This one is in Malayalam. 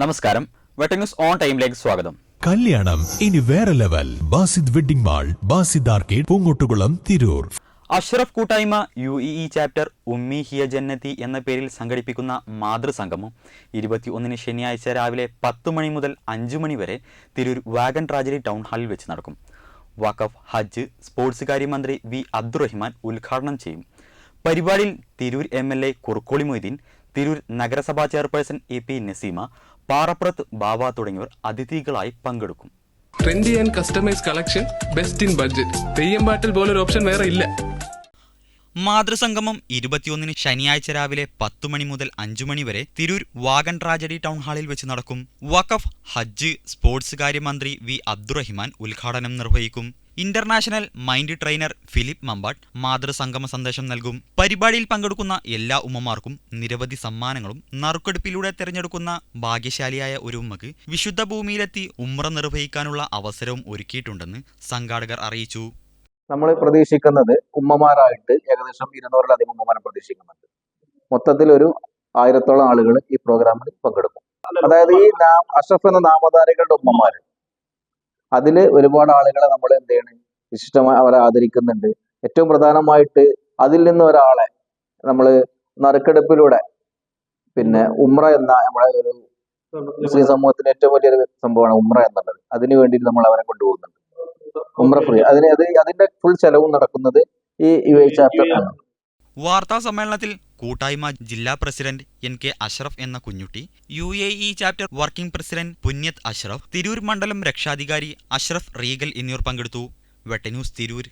നമസ്കാരം. വെട്ടന്യൂസ് ഓൺ ടൈമിലേക്ക് സ്വാഗതം. കല്യാണം. ഇനി വേറെ level. Basid wedding mall Basid arcade Poongottukulam Tirur. Ashraf കൂട്ടായ്മ യു ഇ ഇ ചാപ്റ്റർ ഉമ്മി ഹിയ ജന്നത്തി എന്ന പേരിൽ സംഘടിപ്പിക്കുന്ന മാതൃസംഗമം ഇരുപത്തി ഒന്നിന് ശനിയാഴ്ച രാവിലെ പത്ത് മണി മുതൽ അഞ്ചു മണി വരെ തിരൂർ വാഗൺ ട്രാജഡി ടൗൺ ഹാളിൽ വെച്ച് നടക്കും. വഖഫ് ഹജ്ജ് സ്പോർട്സ് കാര്യമന്ത്രി വി അബ്ദുറഹിമാൻ ഉദ്ഘാടനം ചെയ്യും. പരിപാടിയിൽ Tirur M L A Kurukkoli Moideen Tirur നഗരസഭാ ചെയർപേഴ്സൺ എ പി നസീമ പാറപ്പുറത്ത് ബാബ തുടങ്ങിയവർ അതിഥികളായി പങ്കെടുക്കും. Trendy and customise collection best in budget പോലൊരു ഓപ്ഷൻ വേറെ ഇല്ല. മാതൃസംഗമം ഇരുപത്തിയൊന്നിന് ശനിയാഴ്ച രാവിലെ പത്തു മണി മുതൽ അഞ്ചു മണി വരെ തിരൂർ വാഗൺ ട്രാജഡി ടൗൺ ഹാളിൽ വെച്ച് നടക്കും. വഖഫ് ഹജ്ജ് സ്പോർട്സ് കാര്യമന്ത്രി വി അബ്ദുറഹിമാൻ ഉദ്ഘാടനം നിർവഹിക്കും. International mind trainer Philip Mambatt മാതൃസംഗമ സന്ദേശം നൽകും. പരിപാടിയിൽ പങ്കെടുക്കുന്ന എല്ലാ ഉമ്മമാർക്കും നിരവധി സമ്മാനങ്ങളും നറുക്കെടുപ്പിലൂടെ തിരഞ്ഞെടുക്കുന്ന ഭാഗ്യശാലിയായ ഒരു ഉമ്മക്ക് വിശുദ്ധ ഭൂമിയിലെത്തി ഉമ്ര നിർവഹിക്കാനുള്ള അവസരവും ഒരുക്കിയിട്ടുണ്ടെന്ന് സംഘാടകർ അറിയിച്ചു. നമ്മൾ പ്രതീക്ഷിക്കുന്നത് ഉമ്മമാരായിട്ട് ഏകദേശം ഇരുന്നൂറിലധികം ഉമ്മമാരെ പ്രതീക്ഷിക്കുന്നുണ്ട്. മൊത്തത്തിൽ ഒരു ആയിരത്തോളം ആളുകൾ ഈ പ്രോഗ്രാമിൽ പങ്കെടുക്കും. അതായത് ഈ അഷഫ് എന്ന നാമധാരികളുടെ ഉമ്മമാര് അതിൽ ഒരുപാട് ആളുകളെ നമ്മൾ എന്ത് ചെയ്യണം? വിശിഷ്ടമായി അവരെ ആദരിക്കുന്നുണ്ട്. ഏറ്റവും പ്രധാനമായിട്ട് അതിൽ നിന്ന് ഒരാളെ നമ്മൾ നറുക്കെടുപ്പിലൂടെ പിന്നെ ഉമ്ര എന്ന നമ്മുടെ ഒരു മുസ്ലിം സമൂഹത്തിന് ഏറ്റവും വലിയൊരു സംഭവമാണ് ഉമ്ര എന്നുള്ളത്. അതിനു വേണ്ടി നമ്മൾ അവരെ കൊണ്ടുപോകുന്നുണ്ട്. ഉമ്ര ഫ്രീ അതിന് അത് അതിന്റെ ഫുൾ ചെലവും നടക്കുന്നത് ഈ യു എ വാർത്താ സമ്മേളനത്തിൽ കൂട്ടായ്മ ജില്ലാ പ്രസിഡന്റ് എൻ കെ അഷ്റഫ് എന്ന Kunhutty U A E chapter working president പുന്യത് Ashraf Tirur മണ്ഡലം രക്ഷാധികാരി അഷ്റഫ് റീഗൽ എന്നിവർ പങ്കെടുത്തു. വെട്ടന്യൂസ് തിരൂർ.